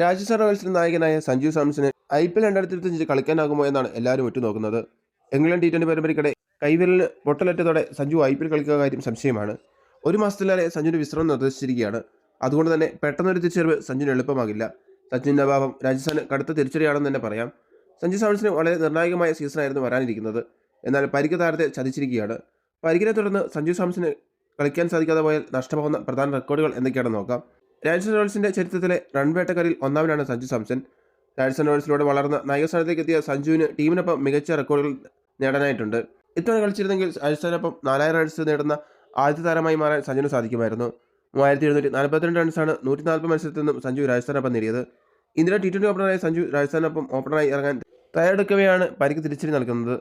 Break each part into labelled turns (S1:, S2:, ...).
S1: രാജസ്ഥാൻ റോയൽസിന്റെ നായകനായ സഞ്ജു സാംസന് ഐ പി എൽ രണ്ടായിരത്തി ഇരുപത്തിയഞ്ചിൽ കളിക്കാനാകുമോ എന്നാണ് എല്ലാവരും ഉറ്റുനോക്കുന്നത്. ഇംഗ്ലണ്ട് ടി ട്വന്റി പരമ്പരയ്ക്കിടെ കൈവിരലിന് പൊട്ടലേറ്റതോടെ സഞ്ജു ഐ പി എൽ കളിക്കുക കാര്യം സംശയമാണ്. ഒരു മാസത്തിലേറെ സഞ്ജുവിന് വിശ്രമം നിർദ്ദേശിച്ചിരിക്കുകയാണ് അതുകൊണ്ട് തന്നെ പെട്ടെന്നൊരു തിരിച്ചറിവ് സഞ്ജുവിന് എളുപ്പമാകില്ല. സച്ചിന്റെ അഭാവം രാജസ്ഥാന് കടുത്ത തിരിച്ചറിയാണെന്ന് തന്നെ പറയാം. സഞ്ജു സാംസന് വളരെ നിർണായകമായ സീസണായിരുന്നു വരാനിരിക്കുന്നത്. എന്നാൽ പരിക്ക് താരത്തെ ചതിച്ചിരിക്കുകയാണ്. പരിക്കിനെ തുടർന്ന് സഞ്ജു സാംസന് കളിക്കാൻ സാധിക്കാതെ പോയാൽ നഷ്ടമാകുന്ന പ്രധാന റെക്കോർഡുകൾ എന്തൊക്കെയാണെന്ന് നോക്കാം. രാജസ്ഥാൻ റോയൽസിന്റെ ചരിത്രത്തിലെ റൺവേട്ടക്കാരിൽ ഒന്നാമനാണ് സഞ്ജു സാംസൺ. രാജസ്ഥാൻ റോയൽസിലൂടെ വളർന്ന നായക സ്ഥാനത്തേക്ക് എത്തിയ സഞ്ജുവിന് ടീമിനൊപ്പം മികച്ച റെക്കോർഡുകൾ നേടാനായിട്ടുണ്ട്. ഇത്തവണ കളിച്ചിരുന്നെങ്കിൽ രാജസ്ഥാനൊപ്പം നാലായിരം റൺസ് നേടുന്ന ആദ്യത്തെ താരമായി മാറാൻ സഞ്ജുവിന് സാധിക്കുമായിരുന്നു. മൂവായിരത്തി എഴുന്നൂറ്റി നാൽപ്പത്തിരണ്ട് റൺസാണ് നൂറ്റി നാൽപ്പത് മത്സരത്തിൽ നിന്നും സഞ്ജു രാജസ്ഥാനൊപ്പം നേടിയത്. ഇന്ത്യയുടെ ടി ട്വന്റി ഓപ്പണറായ സഞ്ജു രാജസ്ഥാനൊപ്പം ഓപ്പണറായി ഇറങ്ങാൻ തയ്യാറെടുക്കവെയാണ് പരിക്ക് തിരിച്ചടി നൽകുന്നത്.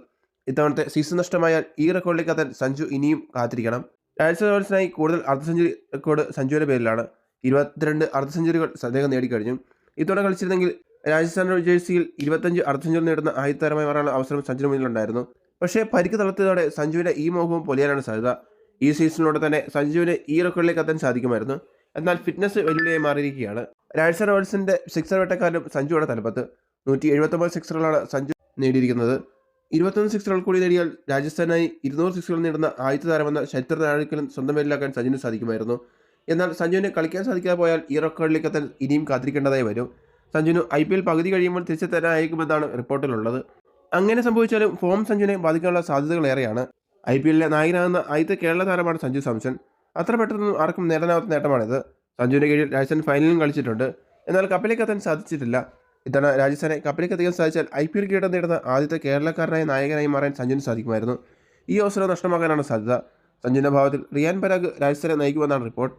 S1: ഇത്തവണത്തെ സീസൺ നഷ്ടമായാൽ ഈ റെക്കോർഡിലേക്ക് എത്താൻ സഞ്ജു ഇനിയും കാത്തിരിക്കണം. രാജസ്ഥാൻ റോയൽസിനായി കൂടുതൽ അർദ്ധ സെഞ്ചുറി റെക്കോർഡ് സഞ്ജുവിന്റെ പേരിലാണ്. ഇരുപത്തിരണ്ട് അർദ്ധ സെഞ്ചുറികൾ അദ്ദേഹം നേടിക്കഴിഞ്ഞു. ഇത്തവണ കളിച്ചിരുന്നെങ്കിൽ രാജസ്ഥാൻ ജേഴ്സിയിൽ ഇരുപത്തഞ്ച് അർദ്ധ സെഞ്ചുറി നേടുന്ന ആദ്യ താരമായി മാറാനുള്ള അവസരം സഞ്ജുവിന് മുന്നിലുണ്ടായിരുന്നു. പക്ഷേ പരിക്ക് തളർത്തിയതോടെ സഞ്ജുവിന്റെ ഈ മോഹവും പൊലിയാനാണ് സാധ്യത. ഈ സീസണിലൂടെ തന്നെ സഞ്ജുവിന് ഈ റെക്കോർഡിലേക്ക് എത്താൻ സാധിക്കുമായിരുന്നു. എന്നാൽ ഫിറ്റ്നസ് വെല്ലുവിളിയായി മാറിയിരിക്കുകയാണ്. രാജസ്ഥാൻ റോയൽസിന്റെ സിക്സർ വേട്ടക്കാരനും സഞ്ജുവാണ് തലപ്പത്ത്. നൂറ്റി എഴുപത്തൊമ്പത് സിക്സറുകളാണ് സഞ്ജു നേടിയിരിക്കുന്നത്. ഇരുപത്തൊന്ന് സിക്സറുകൾ കൂടി നേടിയാൽ രാജസ്ഥാനായി ഇരുന്നൂറ് സിക്സറുകൾ നേടുന്ന ആദ്യത്തെ താരമെന്ന ചരിത്ര താഴേക്കലും സ്വന്തം പേരിലാക്കാൻ സഞ്ജുവിന് സാധിക്കുമായിരുന്നു. എന്നാൽ സഞ്ജുവിന് കളിക്കാൻ സാധിക്കാതെ പോയാൽ ഈ റെക്കോർഡിലേക്ക് എത്താൻ ഇനിയും കാത്തിരിക്കേണ്ടതായി വരും. സഞ്ജുവിന് ഐ പി എൽ പകുതി കഴിയുമ്പോൾ തിരിച്ചെത്താനായിരിക്കുമെന്നാണ് റിപ്പോർട്ടിലുള്ളത്. അങ്ങനെ സംഭവിച്ചാലും ഫോം സഞ്ജുവിനെ ബാധിക്കാനുള്ള സാധ്യതകൾ ഏറെയാണ്. ഐ പി എല്ലിലെ നായകനാകുന്ന ആദ്യത്തെ കേരള താരമാണ് സഞ്ജു സാംസൺ. അത്ര പെട്ടെന്ന് ആർക്കും നേടാനാവാത്ത നേട്ടമാണിത്. സഞ്ജുവിന്റെ കീഴിൽ രാജസ്ഥാൻ ഫൈനലിലും കളിച്ചിട്ടുണ്ട്. എന്നാൽ കപ്പിലേക്ക് എത്താൻ സാധിച്ചിട്ടില്ല. ഇത്തവണ രാജസ്ഥാനെ കപ്പിലേക്ക് എത്തിക്കാൻ സാധിച്ചാൽ ഐ പി എൽ കിരീടം നേടുന്ന ആദ്യത്തെ കേരളക്കാരനായ നായകനായി മാറാൻ സഞ്ജുവിന് സാധിക്കുമായിരുന്നു. ഈ അവസരം നഷ്ടമാകാനാണ് സാധ്യത. സഞ്ജുവിന്റെ ഭാവത്തിൽ റിയാൻ പരാഗ് രാജസ്ഥാനെ നയിക്കുമെന്നാണ് റിപ്പോർട്ട്.